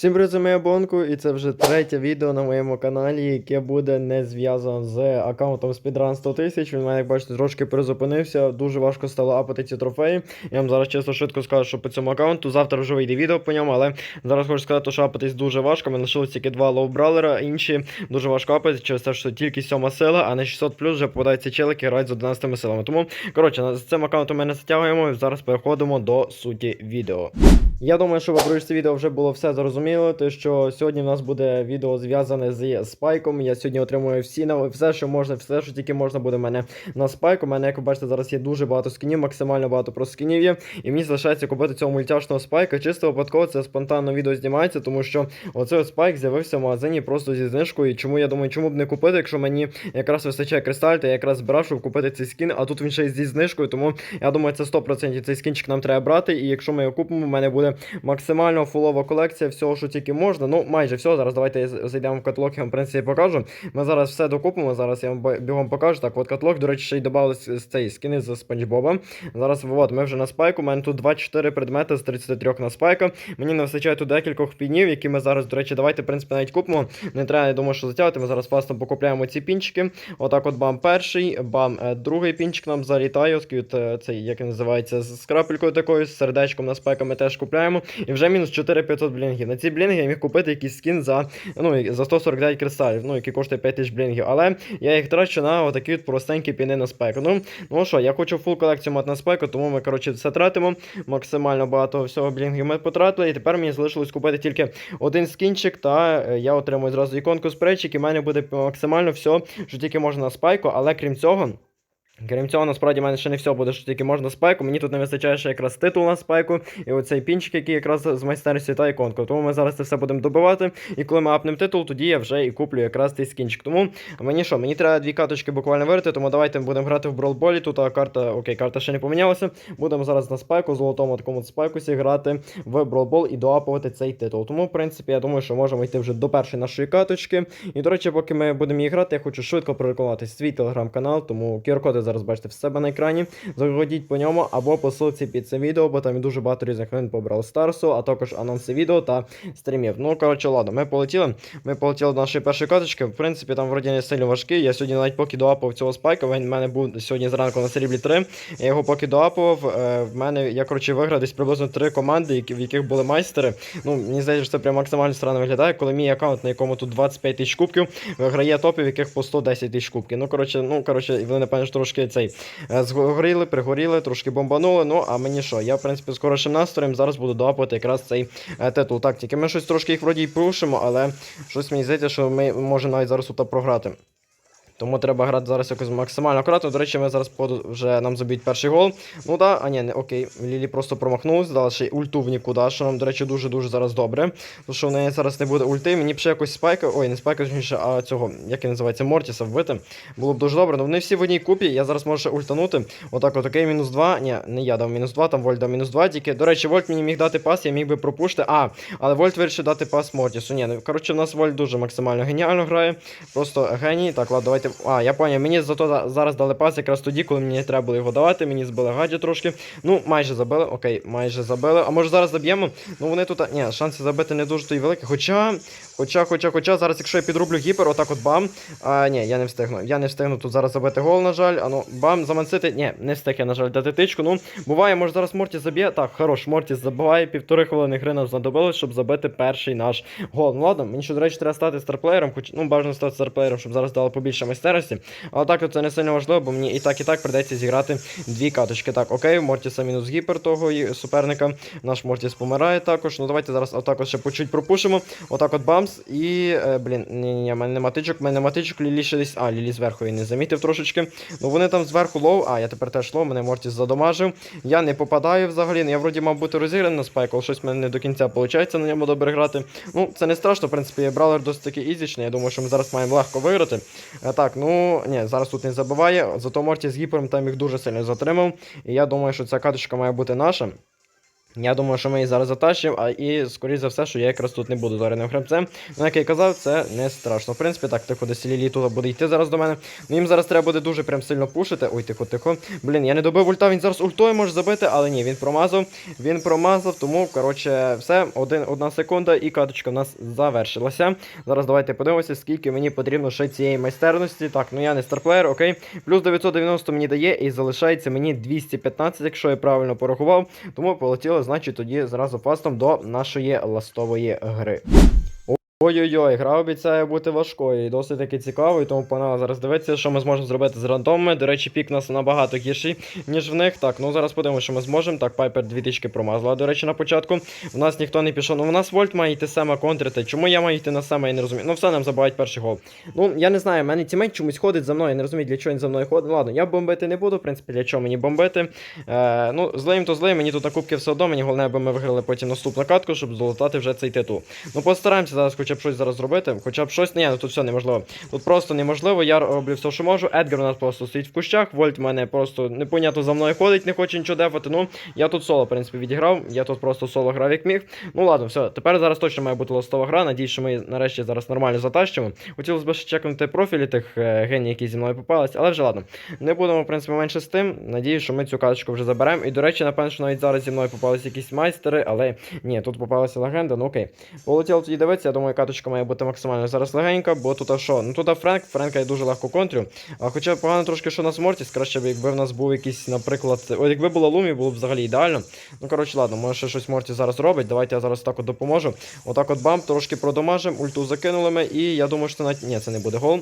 Всім привіт, це моя Бонку, і це вже третє відео на моєму каналі, яке буде не зв'язано з аккаунтом Speedrun 100 тисяч. Він мене, як бачите, трошки призупинився. Дуже важко стало апати ці трофеї. Я вам зараз чесно швидко скажу, що по цьому аккаунту завтра вже вийде відео по ньому, але зараз хочу сказати, що апатись дуже важко. Мене лишилось тільки два лоу-бралера, інші дуже важко апати через те, що тільки сьома сила, а на 600 плюс вже попадаються челики, грають з 11 силами. Тому, коротше, з цим аккаунтом ми не затягуємо. Зараз переходимо до суті відео. Я думаю, що в обручці відео вже було все зрозуміло, те, що сьогодні в нас буде відео зв'язане з спайком. Я сьогодні отримую всі на все, що можна, все, що тільки можна буде в мене на спайку. У мене, як ви бачите, зараз є дуже багато скінів, максимально багато просто скінів є. І мені залишається купити цього мультяшного спайка. Чисто випадково це спонтанно відео знімається, тому що оцей спайк з'явився в магазині просто зі знижкою. Чому я думаю, чому б не купити, якщо мені якраз вистачає кристаль, то я якраз збирав, щоб купити цей скін, а тут він ще й зі знижкою. Тому я думаю, це 100% цей скінчик нам треба брати. І якщо ми його купимо, в мене буде максимально фулова колекція всього, що тільки можна. Ну, майже все. Зараз давайте зайдемо в каталог, я вам в принципі покажу. Ми зараз все докупимо. Зараз я вам бігом покажу. Так, от каталог, до речі, ще й додали з цей скини з Спанч Боба. Зараз от, ми вже на спайку. У мене тут 24 предмети з 33 на спайка. Мені не вистачає тут декількох пінів, які ми зараз, до речі, давайте, в принципі, навіть купимо. Не треба, я думаю, що затягувати. Ми зараз фастом покупляємо ці пінчики. Отак, от бам перший, бам е, другий пінчик нам залітає. От, е, цей, як називається, з крапелькою такою, з сердечком на спайка ми теж купляємо. І вже мінус 4500 блінгів. На ці блінги я міг купити якийсь скін за, ну, за 149 кристалів, ну, який коштує 5000 блінгів. Але я їх трачу на отакі от простенькі піни на спеку. Ну, ну що, я хочу фул колекцію мати на спеку, тому ми, коротше, все тратимо. Максимально багато всього блінгів ми потратили. І тепер мені залишилось купити тільки один скінчик, та е, я отримую зразу іконку спрейчик, і в мене буде максимально все, що тільки можна на спайку, але крім цього. Крім цього, насправді в мене ще не все буде, що тільки можна спайку. Мені тут не вистачає ще якраз титул на спайку, і оцей пінчик, який якраз з майстерності та іконка. Тому ми зараз це все будемо добивати. І коли ми апнемо титул, тоді я вже і куплю якраз цей скінчик. Тому мені що, мені треба дві каточки буквально вирити, тому давайте будемо грати в бролболі. Тут а, карта, окей, карта ще не помінялася. Будемо зараз на спайку, золотому такому спайкусі грати в бролбол і доапувати цей титул. Тому, в принципі, я думаю, що можемо йти вже до першої нашої каточки. І, до речі, поки ми будемо її грати, я хочу швидко прорекламувати свій телеграм-канал, тому QR-коди зараз бачите в себе на екрані. Заходіть по ньому або по ссылці під це відео, бо там дуже багато різних новин по Brawl Старсу, а також анонси відео та стрімів. Ну, коротше, ладно, ми полетіли. Ми полетіли до нашої першої каточки. В принципі, там вроді не сильно важкий. Я сьогодні навіть поки доапав цього спайка. Він в мене був сьогодні зранку на сріблі 3. Я його поки доапував. е, В мене я коротше виграв десь приблизно три команди, в яких були майстери. Ну, мені здається, що це прям максимально странно виглядає, коли мій аккаунт, на якому тут 25 тисяч кубків, виграє топів, яких по 110 тисяч кубків. Ну, коротше, ну, коротше, вони, напевно, ж трошки цей е, згоріли, пригоріли, трошки бомбанули. Ну, а мені що? Я, в принципі, з хорошим настроєм зараз буду доапати якраз цей е, титул. Так, тільки ми щось трошки їх вроді й порушимо, але щось мені здається, що ми можемо навіть зараз тут програти. Тому треба грати зараз якось максимально акуратно. До речі, ми зараз походу вже нам заб'ють перший гол. Ну да, а ні, не окей. Лілі просто промахнулась, дала ще й ульту в нікуди, що нам, до речі, дуже-дуже зараз добре. Тому що в неї зараз не буде ульти. Мені б ще якось спайка, ой, не спайка, точніше, а цього, як він називається, Мортіса вбити. Було б дуже добре. Ну вони всі в одній купі. Я зараз можу ще ультанути. Отак, от окей, мінус 2. Ні, не я дав мінус 2, там Вольт дав мінус 2. Тільки, до речі, Вольт мені міг дати пас, я міг би пропушити. А, але Вольт вирішив дати пас Мортісу. Ні, ну коротше, в нас Вольт дуже максимально геніально грає. Просто геній. Так, ладно, давайте. А, я поняв, мені зато зараз дали пас якраз тоді, коли мені треба було його давати. Мені збили гаджі трошки. Ну, майже забили. Окей, майже забили. А може зараз заб'ємо? Ну вони тут. Ні, шанси забити не дуже то й великі. Хоча. Хоча, хоча, хоча, зараз, якщо я підроблю гіпер, отак от бам. А, ні, я не встигну. Я не встигну тут зараз забити гол, на жаль. А ну, бам, замансити. Ні, не встиг я, на жаль, дати тичку. Ну, буває, може зараз Мортіс заб'є. Так, хорош, Мортіс забиває. Півтори хвилини гри нам знадобилось, щоб забити перший наш гол. Ну ладно, мені ще, до речі, треба стати старплеєром, хоч ну бажано стати старплеєром, щоб зараз дали побільше майстерності. Але так це не сильно важливо, бо мені і так, і так придеться зіграти дві каточки. Так, окей, Мортіса мінус гіпер того суперника. Наш Мортіс помирає також. Ну давайте зараз отак от ще по чуть пропушимо. Отак от бамс. І. Е, блін, ні, ні, ні, мене нема тичок, мене нема Лілі ще десь. А, Лілі зверху він не замітив трошечки. Ну вони там зверху лоу. А, я тепер теж лоу, мене Мортіс задомажив. Я не попадаю взагалі. ну, Я вроді мав бути розіграний на спайку, але щось в мене не до кінця виходить на ньому добре грати. Ну, це не страшно, в принципі, бравлер досить таки ізічний. Я думаю, що ми зараз маємо легко виграти. Е, так, ну ні, зараз тут не забиває. Зато Морті з гіпером там їх дуже сильно затримав. І я думаю, що ця каточка має бути наша. Я думаю, що ми її зараз затащимо, а і, скоріш за все, що я якраз тут не буду зоряним гравцем. Ну, як я казав, це не страшно. В принципі, так, тихо, десь Лілі тут буде йти зараз до мене. Ну, їм зараз треба буде дуже прям сильно пушити. Ой, тихо, тихо. Блін, я не добив ульта, він зараз ультою може забити, але ні, він промазав. Він промазав, тому, коротше, все, один, одна секунда, і каточка в нас завершилася. Зараз давайте подивимося, скільки мені потрібно ще цієї майстерності. Так, ну я не старплеєр, окей. Плюс 990 мені дає, і залишається мені 215, якщо я правильно порахував. Тому полетіло, значить, тоді зразу фастом до нашої ластової гри. Ой-ой-ой, гра обіцяє бути важкою і досить таки цікавою, тому панела зараз дивиться, що ми зможемо зробити з рандомами. До речі, пік нас набагато гірший, ніж в них. Так, ну зараз подивимося, що ми зможемо. Так, Пайпер дві тички промазала, до речі, на початку. В нас ніхто не пішов. Ну, в нас Вольт має йти саме контрити. Чому я маю йти на саме, я не розумію. Ну, все нам забувають перший гол. Ну, я не знаю, мене тімейт чомусь ходить за мною, я не розумію, для чого він за мною ходить. Ладно, я бомбити не буду, в принципі, для чого мені бомбити. Е, ну, злим то злим, мені тут на кубки все одно, мені головне, аби ми виграли потім наступну катку, щоб золотати вже цей титул. Ну, постараємося зараз хоча б щось зараз зробити. Хоча б щось, ні, ну тут все неможливо. Тут просто неможливо, я роблю все, що можу. Едгар у нас просто стоїть в кущах, Вольт в мене просто непонятно за мною ходить, не хоче нічого дефати. Ну, я тут соло, в принципі, відіграв. Я тут просто соло грав як міг. Ну ладно, все. Тепер зараз точно має бути ластова гра. Надіюсь, що ми нарешті зараз нормально затащимо. Хотілося б ще чекнути профілі тих е, геній, які зі мною попались, але вже ладно. Не будемо, в принципі, менше з тим. Надіюсь, що ми цю карточку вже заберемо. І, до речі, напевно, що навіть зараз зі мною попались якісь майстери, але ні, тут попалася легенда, ну окей. Полетіло тоді дивитися, я думаю, каточка має бути максимально зараз легенька, бо тут що? Ну тут Френк, Френка я дуже легко контрю. А хоча погано трошки, що на нас Мортіс, краще б, якби в нас був якийсь, наприклад. О, якби була Лумі, було б взагалі ідеально. Ну, коротше, ладно, може ще щось Морті зараз робить. Давайте я зараз так от допоможу. Отак от бам, трошки продамажим, ульту закинули ми, і я думаю, що навіть. Ні, це не буде гол.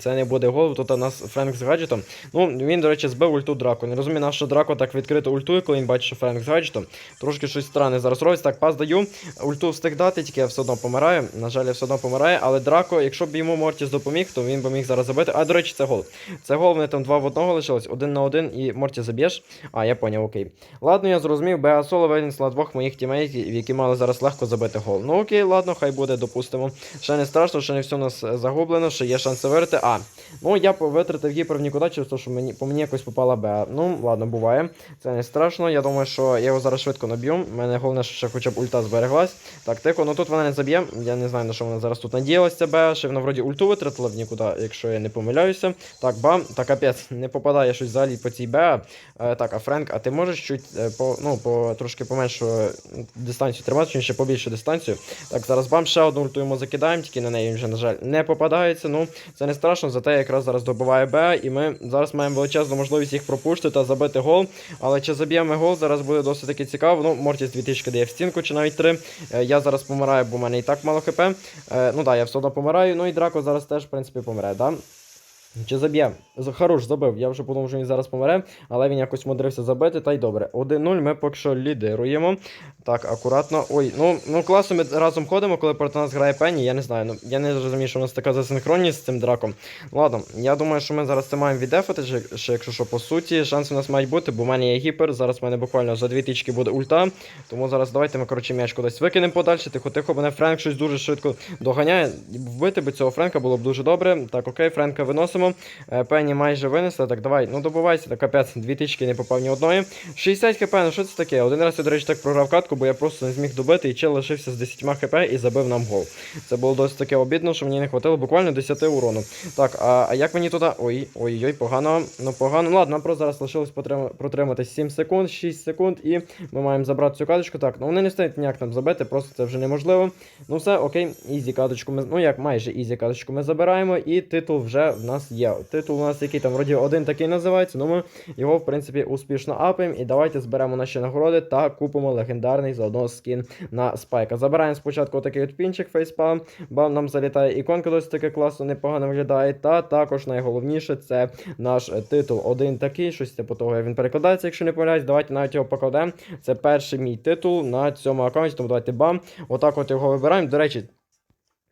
Це не буде гол, тут у нас Френк з гаджетом. Ну, він, до речі, збив ульту Драко. Не розумію, на що Драко так відкрито ультує, коли він бачить, що Френк з гаджетом. Трошки щось странне зараз робить. Так, пас даю. Ульту встиг дати, тільки я все одно помираю. На жаль, я все одно помираю. Але Драко, якщо б йому Мортіс допоміг, то він би міг зараз забити. А, до речі, це гол. Це гол, вони там два в одного лишилось, один на один, і Мортіс заб'єш. А, я поняв, окей. Ладно, я зрозумів, Беа Соло винесла двох моїх тімейтів, які мали зараз легко забити гол. Ну окей, ладно, хай буде, допустимо. Ще не страшно, ще не все у нас е, загублено, ще є шанси виграти. А, ну я витратив гіпер в нікуди через те, що мені, по мені якось попала Б. Ну, ладно, буває. Це не страшно. Я думаю, що я його зараз швидко наб'ю. У мене головне, що ще хоча б ульта збереглась. Так, тихо, ну тут вона не заб'є. Я не знаю, на що вона зараз тут надіялася Б. Ще вона вроді ульту витратила в нікуди, якщо я не помиляюся. Так, бам, так капець, не попадає щось взагалі по цій Б. Е, так, а Френк, а ти можеш чуть е, по, ну, по трошки поменшу дистанцію тримати, чи ще побільшу дистанцію. Так, зараз бам, ще одну ульту йому закидаємо, тільки на неї він вже, на жаль, не попадається. Ну, це не страшно, зате якраз зараз добиває Б, і ми зараз маємо величезну можливість їх пропушити та забити гол. Але чи заб'ємо гол, зараз буде досить таки цікаво. Ну, Мортіс 2000 дає в стінку, чи навіть 3. Е, Я зараз помираю, бо в мене і так мало хп. Е, Ну так, да, я все одно помираю. Ну і Драко зараз теж, в принципі, помре, да? Чи заб'є? Хорош, забив. Я вже подумав, що він зараз помре, але він якось мудрився забити, та й добре. 1-0 ми поки що лідируємо. Так, акуратно. Ой, ну ну класно ми разом ходимо, коли проти нас грає Пенні. Я не знаю. Ну я не розумію, що у нас така засинхронність з цим драком. Ладно, я думаю, що ми зараз це маємо віддефати, ще, ще якщо що по суті. Шанси у нас мають бути, бо в мене є гіпер. Зараз в мене буквально за дві тички буде ульта. Тому зараз давайте ми, коротше, м'яч кудись викинемо подальше. Тихо, тихо, мене Френк щось дуже швидко доганяє. Вбити би цього Френка було б дуже добре. Так, окей, Френка виносимо. Е, Пенні майже винесли. Так, давай, ну добувайся, так капець, дві тички не попав ні одної. 60 хп, ну що це таке? Один раз я, до речі, так програв катку, бо я просто не зміг добити і чел лишився з 10 хп і забив нам гол. Це було досить таке обідно, що мені не хватило буквально 10 урону. Так, а, а як мені туди. Ой, ой-ой, погано. Ну погано. Ну ладно, нам просто зараз лишилось протримати 7 секунд, 6 секунд, і ми маємо забрати цю каточку. Так, ну вони не стоять ніяк нам забити, просто це вже неможливо. Ну все, окей, ізі каточку ми. Ну як майже ізі каточку ми забираємо, і титул вже в нас є. Титул у нас який там вроді один такий називається, ну ми його, в принципі, успішно апаємо. І давайте зберемо наші нагороди та купимо легендарний заодно скін на спайка. Забираємо спочатку такий от пінчик фейспалм, бам нам залітає іконка досить таки класно, непогано виглядає. Та також найголовніше це наш е, титул. Один такий, щось типу того, як він перекладається, якщо не помиляюсь. Давайте навіть його покладемо. Це перший мій титул на цьому аккаунті, тому давайте бам. Отак от його вибираємо. До речі.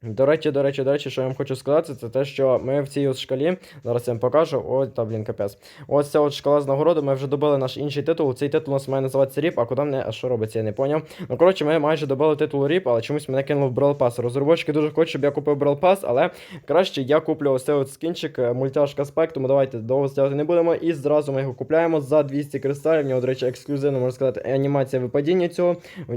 До речі, до речі, до речі, що я вам хочу сказати, це те, що ми в цій от шкалі, зараз я вам покажу, ой, та блін, капець. Ось ця от шкала з нагороди, ми вже добили наш інший титул. Цей титул у нас має називатися ріп, а куди мене, а що робиться, я не поняв. Ну, коротше, ми майже добили титул ріп, але чомусь мене кинули в Brawl Pass. Розробочки дуже хочуть, щоб я купив Brawl Pass, але краще я куплю ось цей от скінчик, е, мультяшка спек, тому давайте довго стояти не будемо. І зразу ми його купляємо за 200 кристалів. В нього, до речі, ексклюзивно, можна сказати, анімація випадіння цього.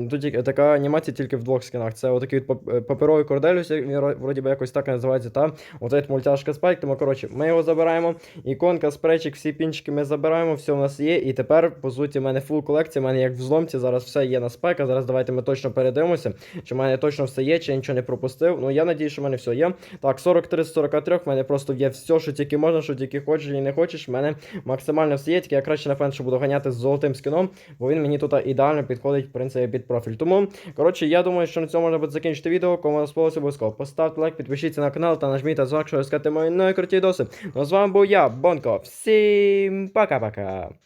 Тут така анімація тільки в двох скінах. Це отакий от е, паперовий корделюс, він вроді би якось так називається, та оцей мультяшка спайк. Тому коротше, ми його забираємо. Іконка, спречик, всі пінчики ми забираємо, все у нас є. І тепер, по суті, в мене фул колекція, в мене як в зломці, зараз все є на спайка. Зараз давайте ми точно передивимося, чи в мене точно все є, чи я нічого не пропустив. Ну я надію, що в мене все є. Так, 43 з 43, в мене просто є все, що тільки можна, що тільки хочеш і не хочеш. В мене максимально все є, тільки я краще напевно, що буду ганяти з золотим скіном, бо він мені тут ідеально підходить, в принципі, під профіль. Тому, коротше, я думаю, що на цьому можна буде закінчити відео. Кому сподобалося, обов'язково поставте лайк, підпишіться на канал та нажміть на щоб розкати мої найкруті доси. Ну з вами був я, Бонко. Всім пока-пока.